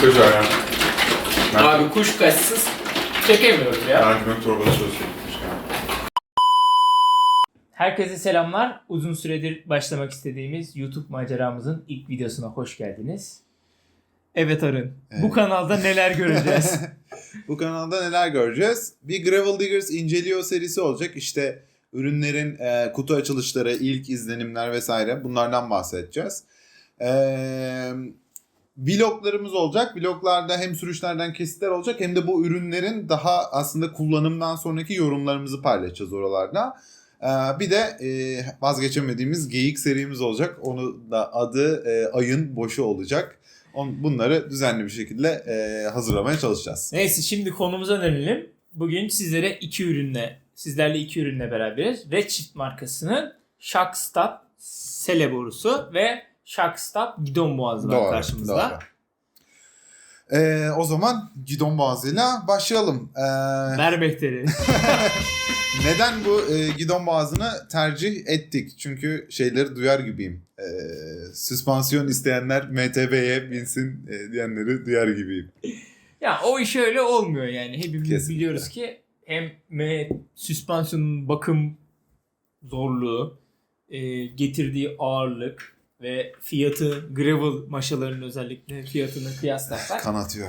Kuşkaç ayran. Abi kuş kaçsız çekemiyoruz ya. Mercimek çorbası olsun. Herkese selamlar. Uzun süredir başlamak istediğimiz YouTube maceramızın ilk videosuna hoş geldiniz. Evet Arın. Bu Evet. kanalda neler göreceğiz? Bu kanalda neler göreceğiz? Bir Gravel Diggers inceliyor serisi olacak. İşte ürünlerin e, kutu açılışları, ilk izlenimler vesaire bunlardan bahsedeceğiz. E, vloglarımız olacak. Vloglarda hem sürüşlerden kesitler olacak hem de bu ürünlerin daha aslında kullanımdan sonraki yorumlarımızı paylaşacağız oralarda. E, bir de e, vazgeçemediğimiz geyik serimiz olacak. Onu da adı e, ayın boşu olacak. On, bunları düzenli bir şekilde e, hazırlamaya çalışacağız. Neyse şimdi konumuza dönelim. Bugün sizlere iki ürünle, sizlerle iki ürünle beraberiz. Redshift markasının Shockstop sele borusu ve Shockstop gidon boğazı var karşımızda. doğru. E, o zaman gidon boğazıyla başlayalım. E, Ver Behter'i. neden bu e, gidon boğazını tercih ettik? Çünkü şeyleri duyar gibiyim. E, süspansiyon isteyenler MTB'ye binsin e, diyenleri duyar gibiyim. Ya o iş öyle olmuyor yani. Hepimiz Kesinlikle. biliyoruz ki hem me- süspansiyonun bakım zorluğu, e, getirdiği ağırlık ve fiyatı gravel maşalarının özellikle fiyatını kıyaslarsak Kanatıyor.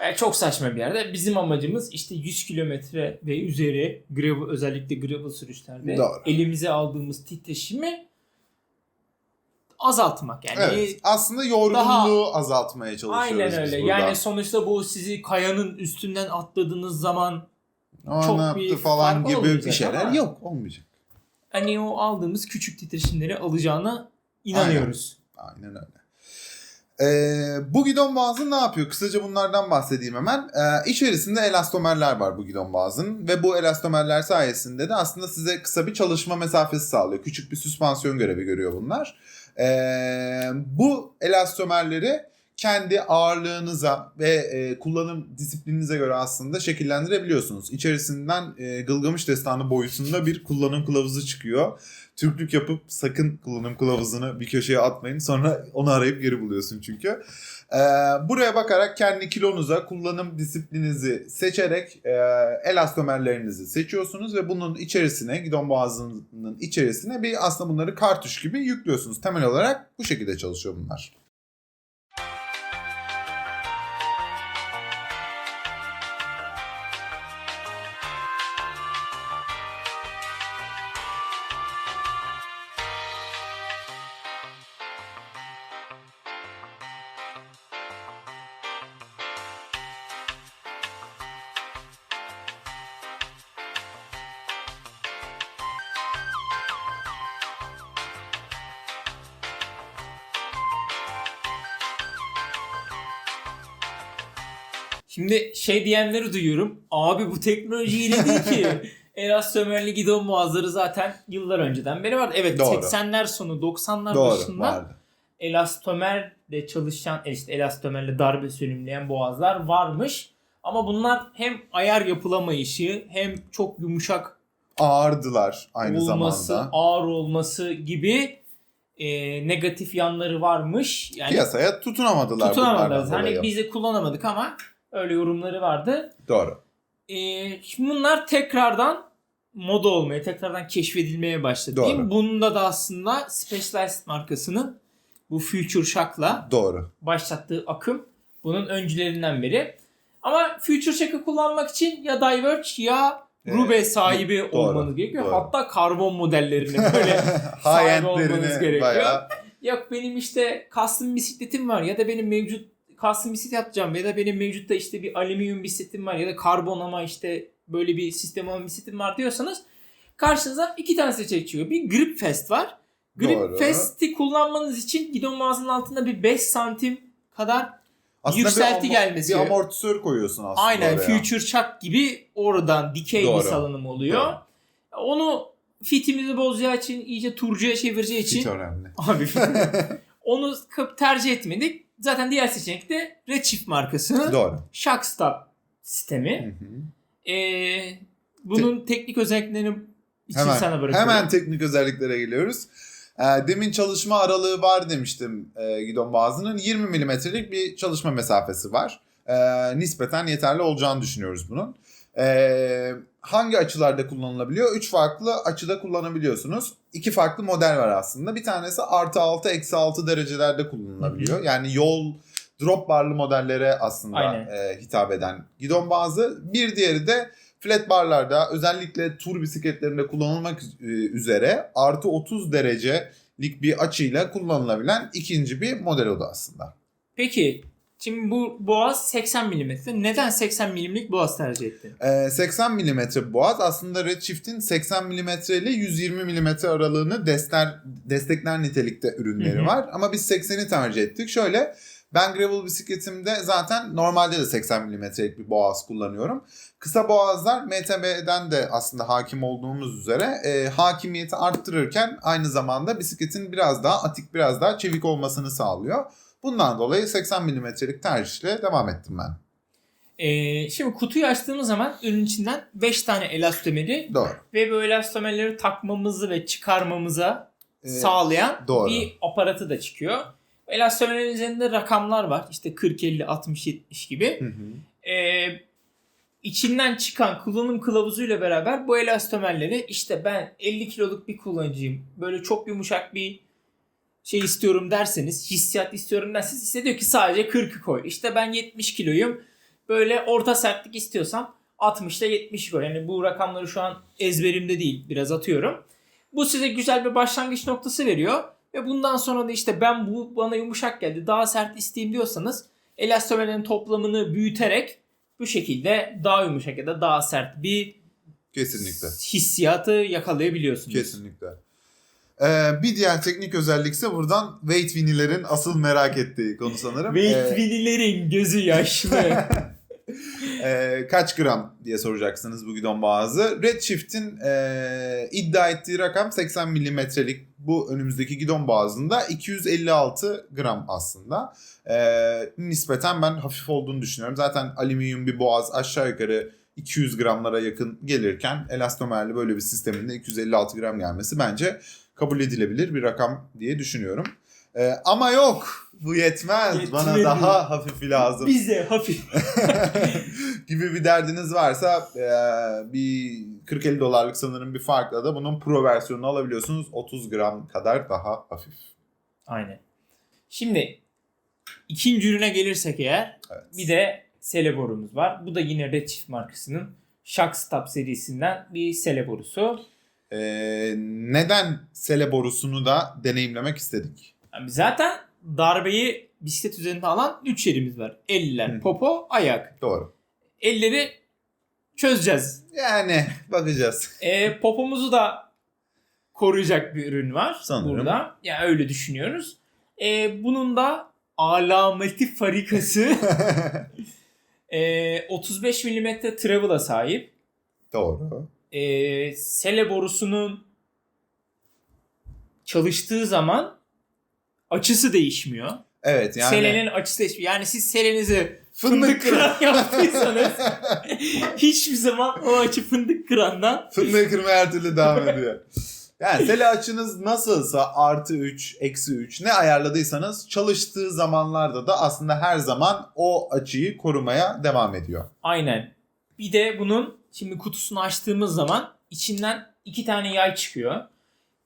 e, çok saçma bir yerde. Bizim amacımız işte 100 kilometre ve üzeri gravel özellikle gravel sürüşlerde Doğru. elimize aldığımız titreşimi azaltmak. Yani Evet. Aslında yorgunluğu daha- azaltmaya çalışıyoruz Aynen öyle. Yani sonuçta bu sizi kayanın üstünden atladığınız zaman Aa, çok ne yaptı bir falan gibi bir şeyler ama- yok. Olmayacak. hani o aldığımız küçük titreşimleri alacağına inanıyoruz. Aynen öyle. Ee, bu gidon boğazı ne yapıyor? Kısaca bunlardan bahsedeyim hemen. Ee, içerisinde elastomerler var bu gidon boğazının ve bu elastomerler sayesinde de aslında size kısa bir çalışma mesafesi sağlıyor. Küçük bir süspansiyon görevi görüyor bunlar. Ee, bu elastomerleri kendi ağırlığınıza ve e, kullanım disiplininize göre aslında şekillendirebiliyorsunuz. İçerisinden e, Gılgamış Destanı boyutunda bir kullanım kılavuzu çıkıyor. Türklük yapıp sakın kullanım kılavuzunu bir köşeye atmayın. Sonra onu arayıp geri buluyorsun çünkü. Ee, buraya bakarak kendi kilonuza kullanım disiplininizi seçerek e, elastomerlerinizi seçiyorsunuz ve bunun içerisine gidon boğazının içerisine bir aslında bunları kartuş gibi yüklüyorsunuz. Temel olarak bu şekilde çalışıyor bunlar. Şimdi şey diyenleri duyuyorum. Abi bu teknolojiyle değil ki. Elastömerli gidon boğazları zaten yıllar önceden beri vardı. Evet Doğru. 80'ler sonu 90'lar Doğru başında vardı. elastömerle çalışan e, işte elastömerle darbe sönümleyen boğazlar varmış. Ama bunlar hem ayar yapılamayışı hem çok yumuşak Ağırdılar aynı olması, zamanda. ağır olması gibi e, negatif yanları varmış. Yani Piyasaya tutunamadılar tutunamadılar. Hani biz de kullanamadık ama öyle yorumları vardı. Doğru. Ee, şimdi bunlar tekrardan moda olmaya, tekrardan keşfedilmeye başladı. Doğru. Değil mi? Bunda da aslında Specialized markasının bu Future Shock'la Doğru. başlattığı akım bunun öncülerinden beri. Ama Future Shock'ı kullanmak için ya Diverge ya Evet. Rube sahibi Doğru, olmanız gerekiyor. doğru. Hatta karbon modellerini böyle sahibi olmanız gerekiyor. bayağı Yok benim işte custom bisikletim var ya da benim mevcut custom bisiklet yapacağım ya da benim mevcutta işte bir alüminyum bisikletim var ya da karbon ama işte böyle bir sistem olan bisikletim var diyorsanız karşınıza iki tane seçenek çıkıyor. Bir Grip Fest var. Grip Doğru. Fest'i kullanmanız için gidon mağazının altında bir 5 santim kadar aslında Yükselti bir, gelmesi. bir amortisör koyuyorsun aslında aynen oraya. Future Chuck gibi oradan dikey Doğru. bir salınım oluyor. Doğru. Onu fitimizi bozacağı için iyice turcuya çevireceği için Hiç önemli. Abi onu tercih etmedik. Zaten diğer seçenek de Redshift markasının Doğru. Shockstop Hı sistemi. hı. Ee, bunun teknik özelliklerini için Hemen, sana bırakıyorum. hemen teknik özelliklere geliyoruz. E, demin çalışma aralığı var demiştim e, gidon boğazının. 20 milimetrelik bir çalışma mesafesi var. E, nispeten yeterli olacağını düşünüyoruz bunun. E, hangi açılarda kullanılabiliyor? Üç farklı açıda kullanabiliyorsunuz. İki farklı model var aslında. Bir tanesi artı 6, eksi 6 derecelerde kullanılabiliyor. Yani yol drop barlı modellere aslında Aynen. e, hitap eden gidon bazı. Bir diğeri de flat barlarda özellikle tur bisikletlerinde kullanılmak e, üzere artı 30 derecelik bir açıyla kullanılabilen ikinci bir model o da aslında. Peki şimdi bu boğaz 80 mm. Neden 80 mm'lik boğaz tercih ettin? Ee, 80 mm boğaz aslında Redshift'in 80 mm ile 120 mm aralığını destekler, destekler nitelikte ürünleri Hı hı. var. Ama biz 80'i tercih ettik. Şöyle ben gravel bisikletimde zaten normalde de 80 mm'lik bir boğaz kullanıyorum. Kısa boğazlar MTB'den de aslında hakim olduğumuz üzere e, hakimiyeti arttırırken aynı zamanda bisikletin biraz daha atik biraz daha çevik olmasını sağlıyor. Bundan dolayı 80 mm'lik tercihle devam ettim ben. Ee, şimdi kutuyu açtığımız zaman ürün içinden 5 tane elastomeri Doğru. ve bu elastomerleri takmamızı ve çıkarmamıza Ee, sağlayan doğru. bir aparatı da çıkıyor. Elastomerlerin üzerinde rakamlar var. İşte 40, 50, 60, 70 gibi. Hı hı. Ee, içinden çıkan kullanım kılavuzuyla beraber bu elastomerleri işte ben 50 kiloluk bir kullanıcıyım. Böyle çok yumuşak bir şey istiyorum derseniz, hissiyat istiyorum derseniz size diyor ki sadece 40'ı koy. İşte ben 70 kiloyum. Böyle orta sertlik istiyorsam 60 ile 70 koy. Yani bu rakamları şu an ezberimde değil. Biraz atıyorum. Bu size güzel bir başlangıç noktası veriyor. Ve bundan sonra da işte ben bu bana yumuşak geldi daha sert isteyeyim diyorsanız elastomerlerin toplamını büyüterek bu şekilde daha yumuşak ya da daha sert bir Kesinlikle. hissiyatı yakalayabiliyorsunuz. Kesinlikle. Ee, bir diğer teknik özellikse buradan weight winnilerin asıl merak ettiği konu sanırım. Ve Ee, Vinilerin gözü yaşlı. e, kaç gram diye soracaksınız bu gidon boğazı. Redshift'in e, iddia ettiği rakam 80 milimetrelik bu önümüzdeki gidon boğazında 256 gram aslında. E, nispeten ben hafif olduğunu düşünüyorum. Zaten alüminyum bir boğaz aşağı yukarı 200 gramlara yakın gelirken elastomerli böyle bir sisteminde 256 gram gelmesi bence kabul edilebilir bir rakam diye düşünüyorum. E, ama yok bu yetmez. Bana Yetmedi. daha hafifi lazım Bize hafif. gibi bir derdiniz varsa e, bir 40-50 dolarlık sanırım bir farkla da bunun pro versiyonunu alabiliyorsunuz. 30 gram kadar daha hafif. Aynen. Şimdi ikinci ürüne gelirsek eğer Evet. bir de sele borumuz var. Bu da yine Redshift markasının Shockstop serisinden bir sele borusu. E, neden sele borusunu da deneyimlemek istedik? Yani zaten darbeyi bisiklet üzerinde alan 3 yerimiz var. Eller, Hı. popo, ayak. Doğru. Elleri çözeceğiz. Yani bakacağız. E, popomuzu da koruyacak bir ürün var Sanırım. burada. Yani öyle düşünüyoruz. E, bunun da alameti farikası e, 35 mm travel'a sahip. Doğru. E, sele borusunun çalıştığı zaman açısı değişmiyor. Evet yani Selenin açısı değişmiyor. Yani siz selenizi Fındık fındık kıran yaptıysanız hiçbir zaman o açı fındık kırandan fındığı kırmaya her türlü devam ediyor. Yani sele açınız nasılsa artı 3, eksi 3 ne ayarladıysanız çalıştığı zamanlarda da aslında her zaman o açıyı korumaya devam ediyor. Aynen. Bir de bunun şimdi kutusunu açtığımız zaman içinden iki tane yay çıkıyor.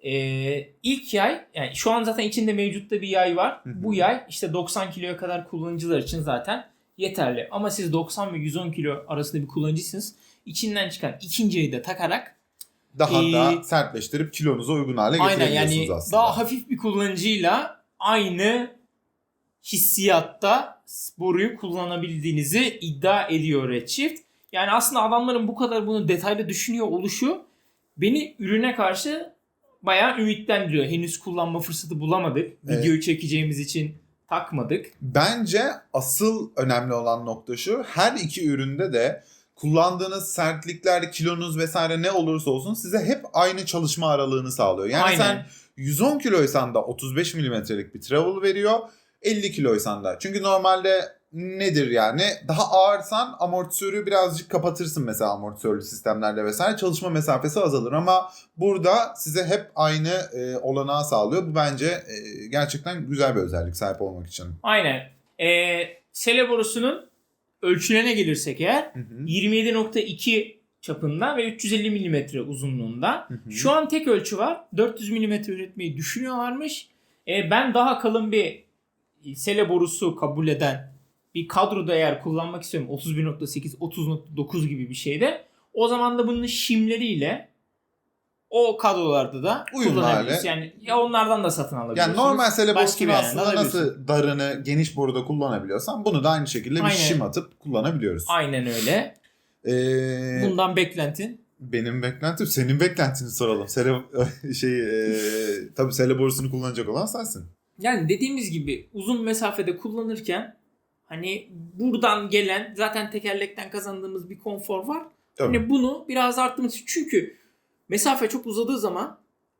Ee, ilk yay yani şu an zaten içinde mevcutta bir yay var. Hı hı. Bu yay işte 90 kiloya kadar kullanıcılar için zaten yeterli. Ama siz 90 ve 110 kilo arasında bir kullanıcısınız. İçinden çıkan ikinci yayı da takarak Daha Ee, da sertleştirip kilonuza uygun hale aynen getirebiliyorsunuz yani aslında. daha hafif bir kullanıcıyla aynı hissiyatta boruyu kullanabildiğinizi iddia ediyor Redshift. Yani aslında adamların bu kadar bunu detaylı düşünüyor oluşu beni ürüne karşı bayağı ümitlendiriyor. Henüz kullanma fırsatı bulamadık. Evet. Videoyu çekeceğimiz için takmadık. Bence asıl önemli olan nokta şu. Her iki üründe de kullandığınız sertlikler, kilonuz vesaire ne olursa olsun size hep aynı çalışma aralığını sağlıyor. Yani Aynen. sen 110 kiloysan da 35 milimetrelik bir travel veriyor. 50 kiloysan da. Çünkü normalde nedir yani? Daha ağırsan amortisörü birazcık kapatırsın mesela amortisörlü sistemlerle vesaire. Çalışma mesafesi azalır ama burada size hep aynı e, olanağı sağlıyor. Bu bence e, gerçekten güzel bir özellik sahip olmak için. Aynen. Ee, sele borusunun ölçülerine gelirsek eğer Hı hı. 27.2 çapında ve 350 mm uzunluğunda. Hı hı. Şu an tek ölçü var. 400 mm üretmeyi düşünüyorlarmış. Ee, ben daha kalın bir sele borusu kabul eden bir kadroda eğer kullanmak istiyorum 31.8 30.9 gibi bir şeyde o zaman da bunun şimleriyle o kadrolarda da Uyumlu kullanabiliriz. hale. Yani ya onlardan da satın alabilirsiniz. Yani normal bir yerden aslında alabiliyorsun. nasıl darını geniş boruda kullanabiliyorsan bunu da aynı şekilde bir Aynen. şim atıp kullanabiliyoruz. Aynen öyle. Ee, Bundan beklentin benim beklentim senin beklentini soralım. Sele şey e, tabii sele borusunu kullanacak olan sensin. Yani dediğimiz gibi uzun mesafede kullanırken hani buradan gelen zaten tekerlekten kazandığımız bir konfor var. Tabii. Hani bunu biraz arttırması çünkü mesafe çok uzadığı zaman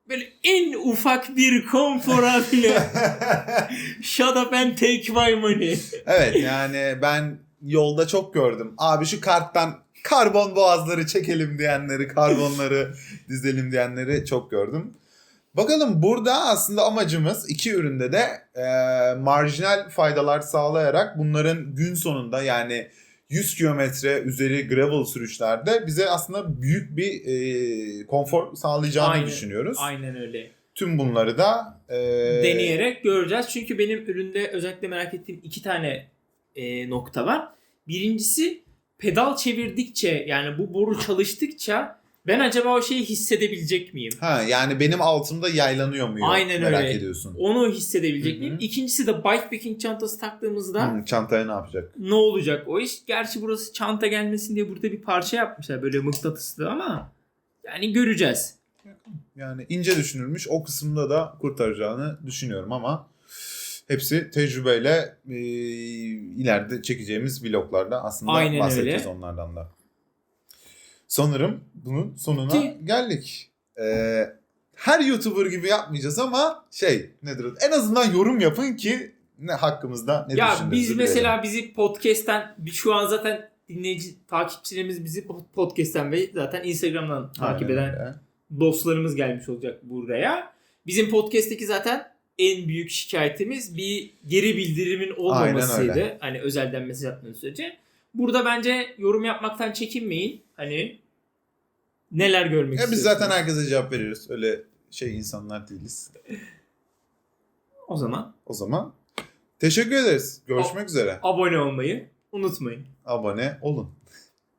böyle en ufak bir konfora bile shut up and take my money. evet yani ben yolda çok gördüm. Abi şu karttan karbon boğazları çekelim diyenleri, karbonları dizelim diyenleri çok gördüm. Bakalım burada aslında amacımız iki üründe de e, marjinal faydalar sağlayarak bunların gün sonunda yani 100 kilometre üzeri gravel sürüşlerde bize aslında büyük bir e, konfor sağlayacağını Aynen, düşünüyoruz. Aynen öyle. Tüm bunları da e, Deneyerek göreceğiz. Çünkü benim üründe özellikle merak ettiğim iki tane e, nokta var. Birincisi pedal çevirdikçe yani bu boru çalıştıkça ben acaba o şeyi hissedebilecek miyim? Ha yani benim altımda yaylanıyor mu? Aynen merak öyle. ediyorsun. Onu hissedebilecek Hı hı. miyim? İkincisi de bikepacking çantası taktığımızda Hı, çantaya ne yapacak? ne olacak o iş? Gerçi burası çanta gelmesin diye burada bir parça yapmışlar böyle mıknatıslı ama yani göreceğiz. Yani ince düşünülmüş o kısımda da kurtaracağını düşünüyorum ama hepsi tecrübeyle e, ileride çekeceğimiz vloglarda aslında Aynen bahsedeceğiz öyle. onlardan da. Sanırım bunun sonuna geldik. Ee, her YouTuber gibi yapmayacağız ama şey nedir? En azından yorum yapın ki ne hakkımızda ne ya biz bilelim. mesela bizi podcast'ten şu an zaten dinleyici takipçilerimiz bizi podcast'ten ve zaten Instagram'dan takip Aynen eden öyle. dostlarımız gelmiş olacak buraya. Bizim podcast'teki zaten en büyük şikayetimiz bir geri bildirimin olmamasıydı. Hani özelden mesaj atmanız sürece. Burada bence yorum yapmaktan çekinmeyin. Hani neler görmek Ya biz zaten herkese cevap veriyoruz. Öyle şey insanlar değiliz. O zaman O zaman teşekkür ederiz. Görüşmek üzere. abone olmayı unutmayın. Abone olun.